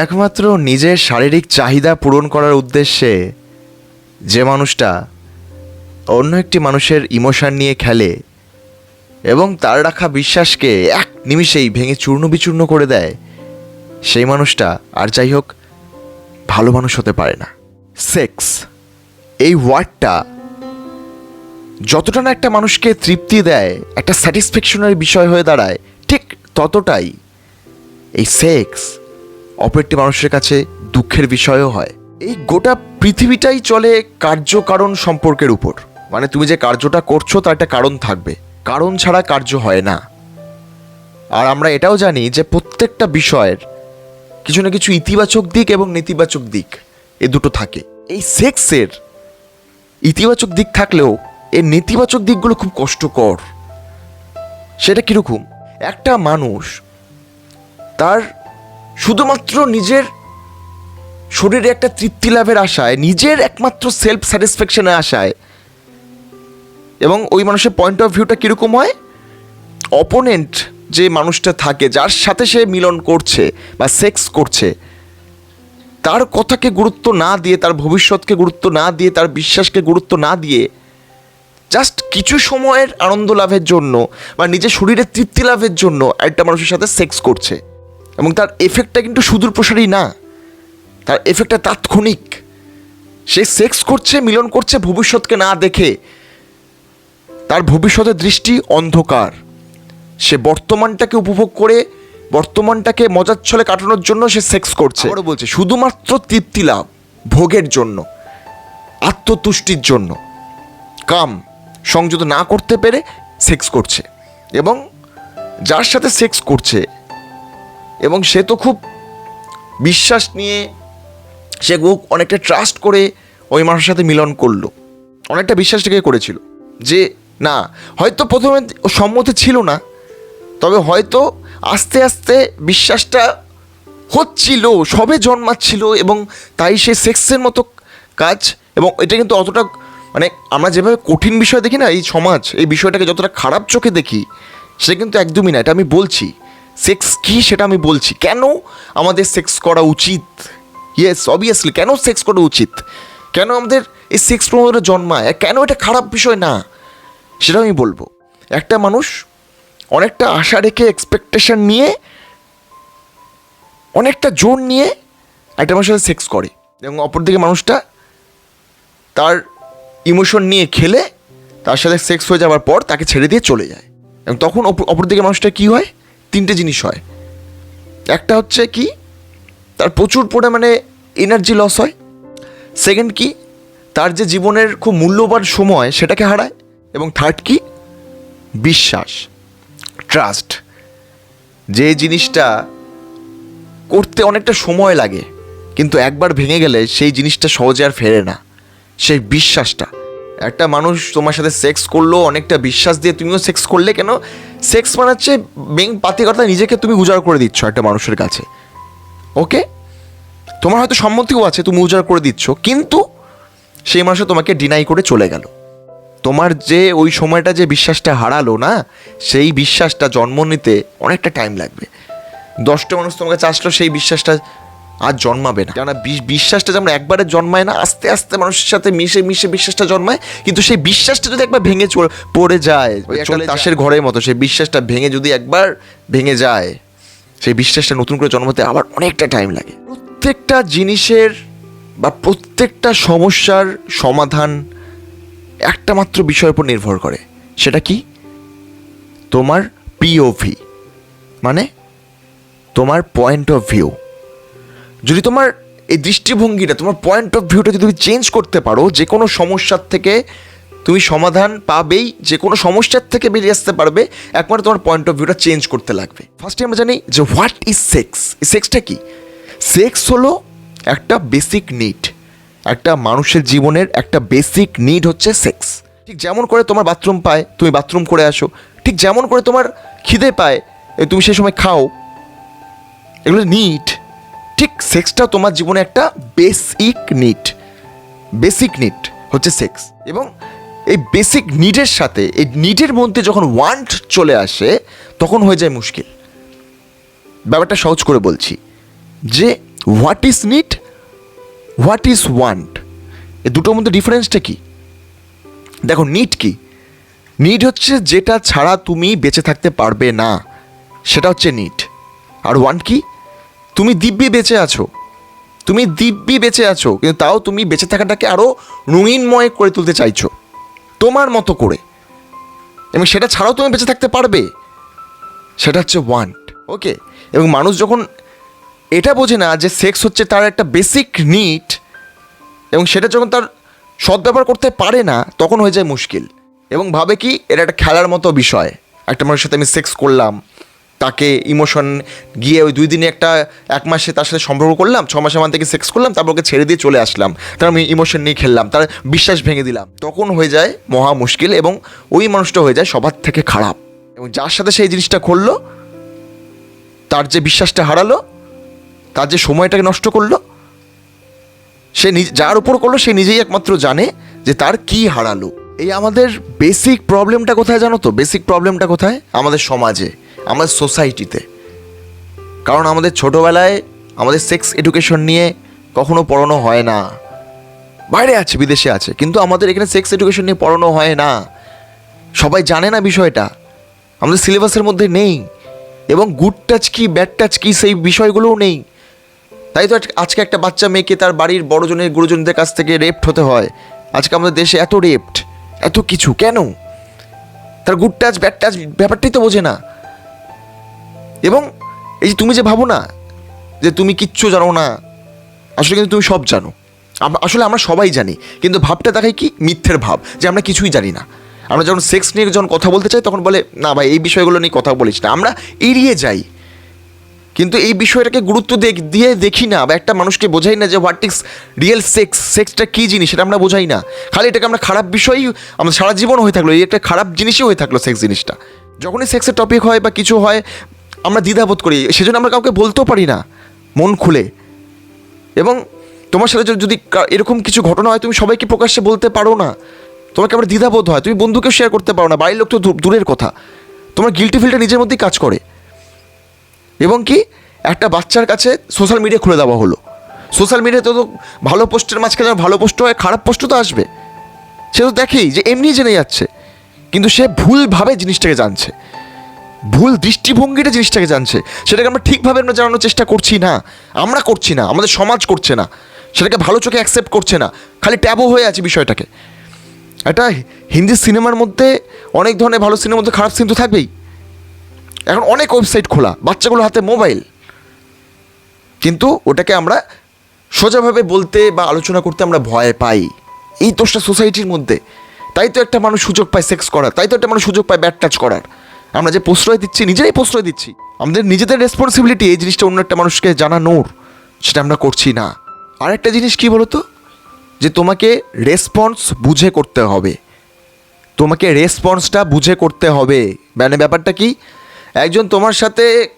একমাত্র নিজের শারীরিক চাহিদা পূরণ করার উদ্দেশ্যে যে মানুষটা অন্য একটি মানুষের ইমোশন নিয়ে খেলে এবং তার রাখা বিশ্বাসকে এক নিমিষেই ভেঙে চূর্ণ বিচূর্ণ করে দেয়, সেই মানুষটা আর যাই হোক, ভালো মানুষ হতে পারে না। সেক্স এই ওয়ার্ডটা যতটা না একটা মানুষকে তৃপ্তি দেয়, একটা স্যাটিসফ্যাকশনের বিষয় হয়ে দাঁড়ায়, ঠিক ততটাই এই সেক্স অপর একটি মানুষের কাছে দুঃখের বিষয়ও হয়। এই গোটা পৃথিবীটাই চলে কার্যকারণ সম্পর্কের উপর। মানে তুমি যে কার্যটা করছ, তার একটা কারণ থাকবে। কারণ ছাড়া কার্য হয় না। আর আমরা এটাও জানি যে প্রত্যেকটা বিষয়ের কিছু না কিছু ইতিবাচক দিক এবং নেতিবাচক দিক এ দুটো থাকে। এই সেক্সের ইতিবাচক দিক থাকলেও এর নেতিবাচক দিকগুলো খুব কষ্টকর। সেটা কীরকম? একটা মানুষ তার শুধুমাত্র নিজের শরীরে একটা তৃপ্তি লাভের আশায়, নিজের একমাত্র সেলফ স্যাটিসফ্যাকশনের আশায়, এবং ওই মানুষের পয়েন্ট অফ ভিউটা কীরকম হয়? অপোনেন্ট যে মানুষটা থাকে, যার সাথে সে মিলন করছে বা সেক্স করছে, তার কথাকে গুরুত্ব না দিয়ে, তার ভবিষ্যৎকে গুরুত্ব না দিয়ে, তার বিশ্বাসকে গুরুত্ব না দিয়ে জাস্ট কিছু সময়ের আনন্দ লাভের জন্য বা নিজের শরীরের তৃপ্তি লাভের জন্য একটা মানুষের সাথে সেক্স করছে। এবং তার এফেক্টটা কিন্তু সুদূর প্রসারী না। তার এফেক্টটা তাৎক্ষণিক। সে সেক্স করছে, মিলন করছে ভবিষ্যৎকে না দেখে। তার ভবিষ্যতের দৃষ্টি অন্ধকার। সে বর্তমানটাকে উপভোগ করে, বর্তমানটাকে মজার ছলে কাটানোর জন্য সে সেক্স করছে। আবারও বলছে, শুধুমাত্র তৃপ্তি লাভ, ভোগের জন্য, আত্মতুষ্টির জন্য। কাম, সংযত না করতে পেরে সেক্স করছে এবং যার সাথে সেক্স করছে এবং সে তো খুব বিশ্বাস নিয়ে সে খুব অনেকটা ট্রাস্ট করে ওই মানুষের সাথে মিলন করল। অনেকটা বিশ্বাস থেকে করেছিল যে, না, হয়তো প্রথমে সম্মতি ছিল না, তবে হয়তো আস্তে আস্তে বিশ্বাসটা হচ্ছিল, সবে জন্মাচ্ছিল এবং তাই সে সেক্সের মতো কাজ এবং এটা কিন্তু অতটা মানে আমরা যেভাবে কঠিন বিষয় দেখি না, এই সমাজ, এই বিষয়টাকে যতটা খারাপ চোখে দেখি, সেটা কিন্তু একদমই না, এটা আমি বলছি। সেক্স কী সেটা আমি বলছি? কেন আমাদের সেক্স করা উচিত? ইয়েস অবভিয়াসলি কেন সেক্স করা উচিত? কেন আমাদের এই সেক্স প্রমোদটা জন্মায় কেন এটা খারাপ বিষয় না? সেটা আমি বলব। একটা মানুষ অনেকটা আশা রেখে এক্সপেকটেশন নিয়ে, অনেকটা জোর নিয়ে একটা মানুষের সাথে সেক্স করে। এবং অপরদিকে মানুষটা তার ইমোশন নিয়ে খেলে, তার সাথে সেক্স হয়ে যাওয়ার পর তাকে ছেড়ে দিয়ে চলে যায়। এবং তখন অপর অপরদিকে মানুষটা কী হয়? তিনটে জিনিস হয়। একটা হচ্ছে কি, তার প্রচুর পরিমাণে এনার্জি লস হয়। সেকেন্ড কি, তার যে জীবনের খুব মূল্যবান সময় সেটাকে হারায়। এবং থার্ড কি, বিশ্বাস ট্রাস্ট যে জিনিসটা করতে অনেকটা সময় লাগে, কিন্তু একবার ভেঙে গেলে সেই জিনিসটা সহজে আর ফেরে না। সেই বিশ্বাসটা। একটা মানুষ তোমার সাথে সেক্স করল, অনেকটা বিশ্বাস দিয়ে তুমিও সেক্স করলে কেন? সেক্স মানে হচ্ছে বেং পাতি কথা নিজেকে তুমি উজাড় করে দিচ্ছ একটা মানুষের কাছে। ওকে তোমার হয়তো সম্মতিও আছে, তুমি উজাড় করে দিচ্ছ, কিন্তু সেই মানুষ তোমাকে ডিনাই করে চলে গেল। তোমার যে ওই সময়টা যে বিশ্বাসটা হারালো না, সেই বিশ্বাসটা জন্ম নিতে অনেকটা টাইম লাগবে। দশটা মানুষ তোমাকে চাষলো সেই বিশ্বাসটা আর জন্মাবে না। কেননা বিশ্বাসটা যেমন একবারে জন্মায় না আস্তে আস্তে মানুষের সাথে মিশে মিশে বিশ্বাসটা জন্মায় কিন্তু সেই বিশ্বাসটা যদি একবার ভেঙে পড়ে যায় একটা তাসের ঘরের মতো সেই বিশ্বাসটা ভেঙে যদি একবার ভেঙে যায় সেই বিশ্বাসটা নতুন করে জন্মাতে আবার অনেকটা টাইম লাগে। প্রত্যেকটা জিনিসের বা প্রত্যেকটা সমস্যার সমাধান একটা মাত্র বিষয়ের উপর নির্ভর করে। সেটা কি? তোমার পিওভি মানে তোমার পয়েন্ট অফ ভিউ যদি তোমার এই দৃষ্টিভঙ্গিটা, তোমার পয়েন্ট অফ ভিউটা যদি তুমি চেঞ্জ করতে পারো, যে কোনো সমস্যার থেকে তুমি সমাধান পাবেই, যে কোনো সমস্যার থেকে বেরিয়ে আসতে পারবে, একমাত্র তোমার পয়েন্ট অফ ভিউটা চেঞ্জ করতে লাগবে। ফার্স্টে আমরা জানি যে হোয়াট ইজ সেক্স সেক্সটা কি? সেক্স হলো একটা বেসিক নিড একটা মানুষের জীবনের একটা বেসিক নিড হচ্ছে সেক্স ঠিক যেমন করে তোমার বাথরুম পায়, তুমি বাথরুম করে আসো। ঠিক যেমন করে তোমার খিদে পায় তুমি সেই সময় খাও। এগুলো নিড ঠিক সেক্সটাও তোমার জীবনে একটা বেসিক নিড বেসিক নিড হচ্ছে সেক্স এবং এই বেসিক নিডের সাথে, এই নিডের মধ্যে যখন ওয়ান্ট চলে আসে, তখন হয়ে যায় মুশকিল। ব্যাপারটা সহজ করে বলছি। যে what is need what is want এ দুটোর মধ্যে ডিফারেন্সটা কি? দেখো নিড কি? নিড হচ্ছে যেটা ছাড়া তুমি বেঁচে থাকতে পারবে না। সেটা হচ্ছে নিড আর ওয়ান্ট কি? তুমি দিব্যি বেঁচে আছো। তুমি দিব্যি বেঁচে আছো, কিন্তু তাও তুমি বেঁচে থাকাটাকে আরও রঙিনময় করে তুলতে চাইছো। তোমার মতো করে। এবং সেটা ছাড়াও তুমি বেঁচে থাকতে পারবে। সেটা হচ্ছে ওয়ান্ট ওকে এবং মানুষ যখন এটা বোঝে না যে সেক্স হচ্ছে তার একটা বেসিক নিড এবং সেটা যখন তার সদ্ব্যবহার করতে পারে না, তখন হয়ে যায় মুশকিল। এবং ভাবে কি, এটা একটা খেলার মতো বিষয়। একটা মানুষের সাথে আমি সেক্স করলাম তাকে ইমোশন গিয়ে ওই দুই দিনে একটা, এক মাসে তার সাথে সম্পর্ক করলাম, ছ মাসের মান থেকে সেক্স করলাম, তারপর ওকে ছেড়ে দিয়ে চলে আসলাম। তার আমি ইমোশন নিয়ে খেললাম, তার বিশ্বাস ভেঙে দিলাম। তখন হয়ে যায় মহা মুশকিল এবং ওই মানুষটা হয়ে যায় সবার থেকে খারাপ। এবং যার সাথে সেই জিনিসটা করল, তার যে বিশ্বাসটা হারালো, তার যে সময়টাকে নষ্ট করল, সে যার উপর করল, সে নিজেই একমাত্র জানে যে তার কি হারালো। এই আমাদের বেসিক প্রবলেমটা কোথায় জানো তো? বেসিক প্রবলেমটা কোথায়? আমাদের সমাজে। আমাদের সোসাইটিতে কারণ আমাদের ছোটোবেলায় আমাদের সেক্স এডুকেশন নিয়ে কখনো পড়ানো হয় না। বাইরে আছে, বিদেশে আছে, কিন্তু আমাদের এখানে সেক্স এডুকেশন নিয়ে পড়ানো হয় না। সবাই জানে না বিষয়টা। আমাদের সিলেবাসের মধ্যে নেই। এবং গুড টাচ কি ব্যাড টাচ কি, সেই বিষয়গুলোও নেই। তাই তো আজ- আজকে একটা বাচ্চা মেয়েকে তার বাড়ির বড়জনের, গুরুজনদের কাছ থেকে রেপ্ট হতে হয়। আজকে আমাদের দেশে এত রেপ্ট এত কিছু, কেন? তার গুড টাচ ব্যাড টাচ ব্যাপারটাই তো বোঝে না। এবং এই যে তুমি যে ভাবো না যে তুমি কিচ্ছু জানো না, আসলে কিন্তু তুমি সব জানো। আসলে আমরা সবাই জানি, কিন্তু ভাবটা দেখায় কি? মিথ্যের ভাব, যে আমরা কিছুই জানি না। আমরা যখন সেক্স নিয়ে যখন কথা বলতে চাই, তখন বলে, না ভাই, এই বিষয়গুলো নিয়ে কথা বলিস না। আমরা এড়িয়ে যাই। কিন্তু এই বিষয়টাকে গুরুত্ব দিয়ে দেখি না, বা একটা মানুষকে বোঝাই না যে হোয়াট ইজ রিয়েল সেক্স সেক্সটা কী জিনিস, সেটা আমরা বোঝাই না। খালি এটাকে আমরা খারাপ বিষয়ই আমাদের সারা জীবন হয়ে থাকল, এই একটা খারাপ জিনিসই হয়ে থাকল সেক্স জিনিসটা। যখনই সেক্সের টপিক হয় বা কিছু হয় আমরা দ্বিধাবোধ করি, সেজন্য আমরা কাউকে বলতেও পারি না, মন খুলে। এবং তোমার সাথে যদি- এরকম কিছু ঘটনা হয়, তুমি সবাইকে প্রকাশ্যে বলতে পারো না। তোমাকে আবার দ্বিধাবোধ হয়, তুমি বন্ধুকে শেয়ার করতে পারো না, বাড়ির লোক তো দূরের কথা। তোমার গিলটি ফিলটা নিজের মধ্যেই কাজ করে। এবং কি, একটা বাচ্চার কাছে সোশ্যাল মিডিয়া খুলে দেওয়া হলো। সোশ্যাল মিডিয়াতে তো ভালো পোস্টের মাঝখানে ভালো পোস্ট হয়, খারাপ পোস্ট তো আসবে। সে তো দেখেই যে এমনি জেনে যাচ্ছে। কিন্তু সে ভুলভাবে জিনিসটাকে জানছে। ভুল দৃষ্টিভঙ্গিটা জিনিসটাকে জানছে। সেটাকে আমরা ঠিকভাবে আমরা জানানোর চেষ্টা করছি না। আমরা করছি না। আমাদের সমাজ করছে না। সেটাকে ভালো চোখে অ্যাকসেপ্ট করছে না। খালি ট্যাবও হয়ে আছে বিষয়টাকে। একটা হিন্দি সিনেমার মধ্যে অনেক ধরনের ভালো সিনেমার মধ্যে খারাপ সিন তো থাকবেই। এখন অনেক ওয়েবসাইট খোলা। বাচ্চাগুলো হাতে মোবাইল কিন্তু ওটাকে আমরা সোজাভাবে বলতে বা আলোচনা করতে আমরা ভয় পাই। এই দোষটা সোসাইটির মধ্যে। তাই তো একটা মানুষ সুযোগ পায় সেক্স করার। তাই তো একটা মানুষ সুযোগ পায় ব্যাড টাচ করার। আমরা যে প্রশ্রয় দিচ্ছি, নিজেরাই প্রশ্রয় দিচ্ছি। আমাদের নিজেদের রেসপন্সিবিলিটি এই জিনিসটা অন্য একটা মানুষকে জানানোর সেটা আমরা করছি না। আর একটা জিনিস কি বলতো? যে তোমাকে রেসপন্স বুঝে করতে হবে। তোমাকে রেসপন্সটা বুঝে করতে হবে। মানে ব্যাপারটা কি? একজন তোমার সাথে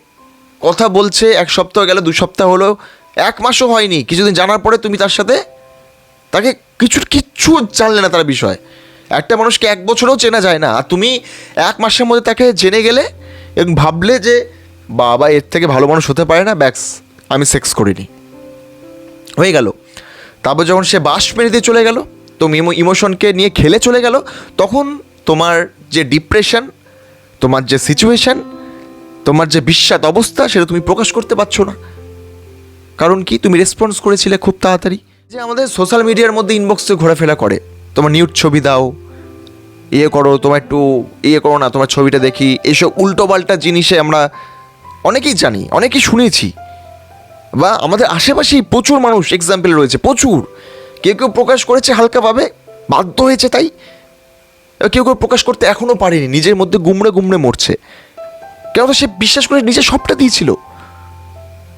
কথা বলছে, এক সপ্তাহ গেল, দু সপ্তাহ হলো, এক মাসও হয়নি, কিছুদিন জানার পরে তুমি তার সাথে তাকে কিছু কিচ্ছু জানলে না তার বিষয়। একটা মানুষকে এক বছরও চেনা যায় না। আর তুমি এক মাসের মধ্যে তাকে জেনে গেলে এবং ভাবলে যে, বাবা, এর থেকে ভালো মানুষ হতে পারে না ব্যাক্স আমি সেক্স করিনি। হয়ে গেল। তারপর যখন সে বাস মেরে দিয়ে চলে গেল তুমি ইমোশনকে নিয়ে খেলে চলে গেল, তখন তোমার যে ডিপ্রেশন, তোমার যে সিচুয়েশন, তোমার যে বিস্বাদ অবস্থা, সেটা তুমি প্রকাশ করতে পারছ না। কারণ কি? তুমি রেসপন্স করেছিলে খুব তাড়াতাড়ি। যে আমাদের সোশ্যাল মিডিয়ার মধ্যে ইনবক্সে ঘোরাফেরা করে। তোমার নিউট ছবি দাও ইয়ে করো, তোমার একটু ইয়ে করো না, তোমার ছবিটা দেখি। এসব উল্টোপাল্টা জিনিসে আমরা অনেকেই জানি, অনেকেই শুনেছি। বা আমাদের আশেপাশেই প্রচুর মানুষ এক্সাম্পল রয়েছে, প্রচুর। কেউ কেউ প্রকাশ করেছে হালকাভাবে বাধ্য হয়েছে তাই। কেউ কেউ প্রকাশ করতে এখনও পারেনি, নিজের মধ্যে গুমড়ে গুমড়ে মরছে। কেন সে বিশ্বাস করে নিজে সবটা দিয়েছিল।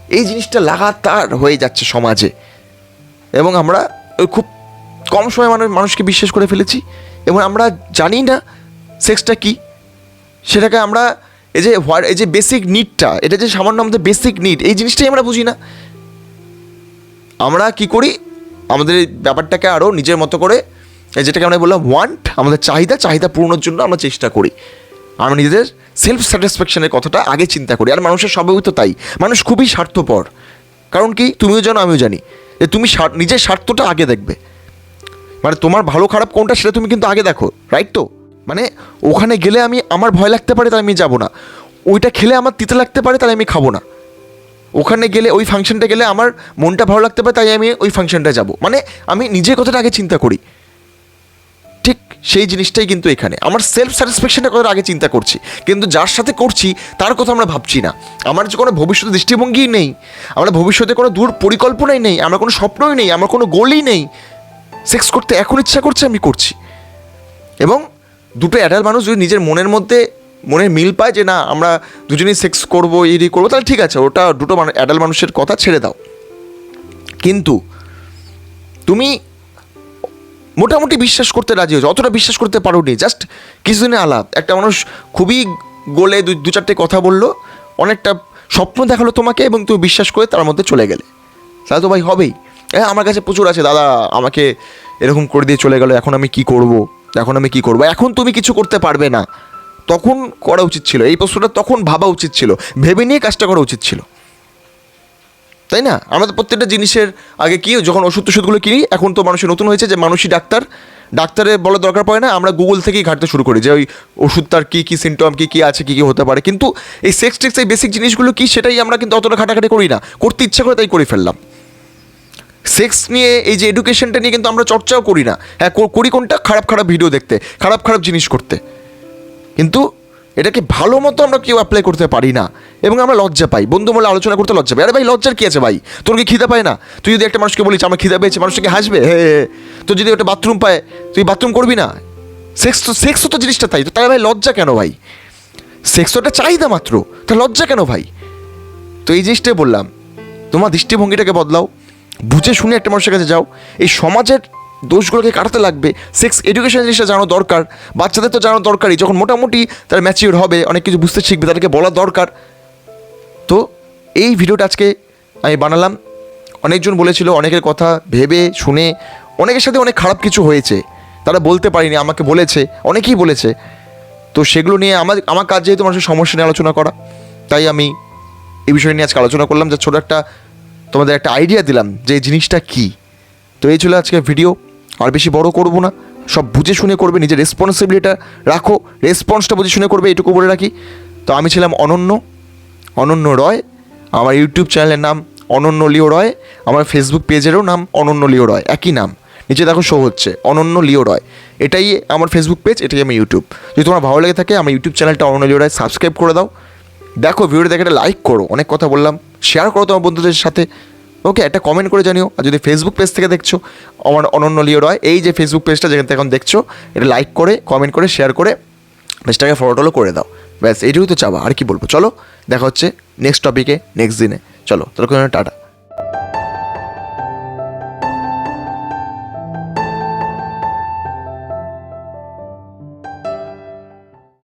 এই জিনিসটা লাগাতার হয়ে যাচ্ছে সমাজে। এবং আমরা খুব কম সময় মানুষ মানুষকে বিশ্বাস করে ফেলেছি এবং আমরা জানি না সেক্সটা কি। সেটাকে আমরা এই যে এই যে বেসিক নিডটা এটা যে সামান্য আমাদের বেসিক নিড এই জিনিসটাই আমরা বুঝি না। আমরা কি করি? আমাদের ব্যাপারটাকে আরও নিজের মতো করে, এই যেটাকে আমরা বললাম ওয়ান্ট আমাদের চাহিদা চাহিদা পূরণের জন্য আমরা চেষ্টা করি। আমরা নিজেদের সেলফ স্যাটিসফ্যাকশনের কথাটা আগে চিন্তা করি। আর মানুষের স্বভাবই তো তাই। মানুষ খুবই স্বার্থপর। কারণ কি? তুমিও জানো, আমিও জানি। যে তুমি নিজের স্বার্থটা আগে দেখবে। মানে তোমার ভালো খারাপ কোনটা সেটা তুমি কিন্তু আগে দেখো রাইট তো? মানে ওখানে গেলে আমি, আমার ভয় লাগতে পারে তাই আমি যাব না। ওইটা খেলে আমার তিতে লাগতে পারে তাই আমি খাব না। ওখানে গেলে, ওই ফাংশনটা গেলে আমার মনটা ভালো লাগতে পারে, তাই আমি ওই ফাংশনটা যাব। মানে আমি নিজের কথাটা আগে চিন্তা করি। ঠিক সেই জিনিসটাই কিন্তু এখানে। আমার সেলফ স্যাটিসফ্যাকশনের কথা আগে চিন্তা করছি। কিন্তু যার সাথে করছি, তার কথা আমরা ভাবছি না। আমার যে কোনো ভবিষ্যৎ দৃষ্টিভঙ্গিই নেই। আমরা ভবিষ্যতে কোনো দূর পরিকল্পনাই নেই। আমার কোনো স্বপ্নই নেই। আমার কোনো গোলই নেই। সেক্স করতে এখন ইচ্ছা করছে আমি করছি। এবং দুটো অ্যাডাল্ট মানুষ যদি নিজের মনের মধ্যে মনের মিল পায় যে না, আমরা দুজনেই সেক্স করব, এই করব, তাহলে ঠিক আছে, ওটা দুটো মানুষ অ্যাডাল্ট মানুষের কথা ছেড়ে দাও। কিন্তু তুমি মোটামুটি বিশ্বাস করতে রাজি হয়েছে, অতটা বিশ্বাস করতে পারো নি জাস্ট কিছুদিনের আলাপ। একটা মানুষ খুবই গোলে দু চারটে কথা বলল, অনেকটা স্বপ্ন দেখাল তোমাকে এবং তুমি বিশ্বাস করে তার মধ্যে চলে গেলে। তাহলে তো ভাই হবেই। হ্যাঁ আমার কাছে প্রচুর আছে, দাদা, আমাকে এরকম করে দিয়ে চলে গেলো, এখন আমি কি করব? এখন আমি কি করব? এখন তুমি কিছু করতে পারবে না। তখন করা উচিত ছিল, এই প্রশ্নটা তখন ভাবা উচিত ছিল, ভেবে নিয়ে কাজটা করা উচিত ছিল। তাই না? আমরা তো প্রত্যেকটা জিনিসের আগে কি, যখন ওষুধ টষুধগুলো কিনি, এখন তো মানুষের নতুন হয়েছে যে মানুষই ডাক্তার। ডাক্তারের বলার দরকার পড়ে না, আমরা গুগল থেকেই ঘাটতে শুরু করি যে ওই ওষুধটার কী কী সিমটম কী কী আছে, কী কী হতে পারে। কিন্তু এই সেক্স টেক্স এই বেসিক জিনিসগুলো কী, সেটাই আমরা কিন্তু অতটা ঘাটাঘাটি করি না। করতে ইচ্ছা করে তাই করে ফেললাম। সেক্স নিয়ে এই যে এডুকেশনটা নিয়ে কিন্তু আমরা চর্চাও করি না। হ্যাঁ করি কোনটা? খারাপ খারাপ ভিডিও দেখতে, খারাপ খারাপ জিনিস করতে। কিন্তু এটাকে ভালো মতো আমরা কেউ অ্যাপ্লাই করতে পারি না। এবং আমরা লজ্জা পাই। বন্ধু বলে আলোচনা করতে লজ্জা পাই। আরে ভাই, লজ্জার কি আছে ভাই? তোর কি খিদে পায় না? তুই যদি একটা মানুষকে বলিস, আমার খিদে পেয়েছে, মানুষটাকে হাসবে? হে। তোর যদি একটা বাথরুম পায়, তুই বাথরুম করবি না? সেক্স তো সেক্স তো জিনিসটা তাই। তো তাই ভাই, লজ্জা কেন ভাই? সেক্স তো একটা চাহিদা মাত্র। তা লজ্জা কেন ভাই? তো এই জিনিসটাই বললাম। তোমার দৃষ্টিভঙ্গিটাকে বদলাও। বুঝে শুনে একটা মানুষের কাছে যাও। এই সমাজের দোষগুলোকে কাটাতে লাগবে। সেক্স এডুকেশন জিনিসটা জানো দরকার। বাচ্চাদের তো জানো দরকারই। যখন মোটামুটি তারা ম্যাচিওর হবে, অনেক কিছু বুঝতে শিখবে, তাদেরকে বলা দরকার। তো এই ভিডিওটা আজকে আমি বানালাম। অনেকজন বলেছিল, অনেকের কথা ভেবে, শুনে, অনেকের সাথে অনেক খারাপ কিছু হয়েছে। তারা বলতে পারিনি, আমাকে বলেছে, অনেকেই বলেছে। তো সেগুলো নিয়ে আমার আমার কাজ যেহেতু মানুষের সমস্যা নিয়ে আলোচনা করা, তাই আমি এই বিষয় নিয়ে আজকে আলোচনা করলাম। যে ছোটো একটা তোমাদের একটা আইডিয়া দিলাম যে এই জিনিসটা কী। তো এই ছিল আজকে ভিডিও আর বেশি বড় করব না। সব বুঝে শুনে করবে, নিজের রেসপন্সিবিলিটা রাখো। রেসপন্সটা বুঝে শুনে করবে এটুকু বলে রাখি। তো আমি ছিলাম অনন্য অনন্য রয়। আমার ইউটিউব চ্যানেলের নাম অনন্য লিও রয়। আমার ফেসবুক পেজেরও নাম অনন্য লিও রয়। একই নাম। নিচে দেখো শো হচ্ছে, অনন্য লিও রয়। এটাই আমার ফেসবুক পেজ এটাই আমার ইউটিউব যদি তোমার ভালো লেগে থাকে, আমার ইউটিউব চ্যানেলটা অনন্য লিও রয় সাবস্ক্রাইব করে দাও। দেখো ভিডিওটা দেখে একটা লাইক করো। অনেক কথা বললাম। শেয়ার করো তোমার বন্ধুদের সাথে। ওকে একটা কমেন্ট করে জানিও। আর যদি ফেসবুক পেজ থেকে দেখছ, আমার অনন্য লিও রয়, এই যে ফেসবুক পেজটা যেখানে এখন দেখছ, এটা লাইক করে কমেন্ট করে শেয়ার করে পেজটাকে ফলো টলো করে দাও। ব্যাস এইটুকু তো চাবা। আর কি বলব? চলো, দেখা হচ্ছে নেক্সট টপিকে নেক্সট দিনে। চলো তাহলে টাটা।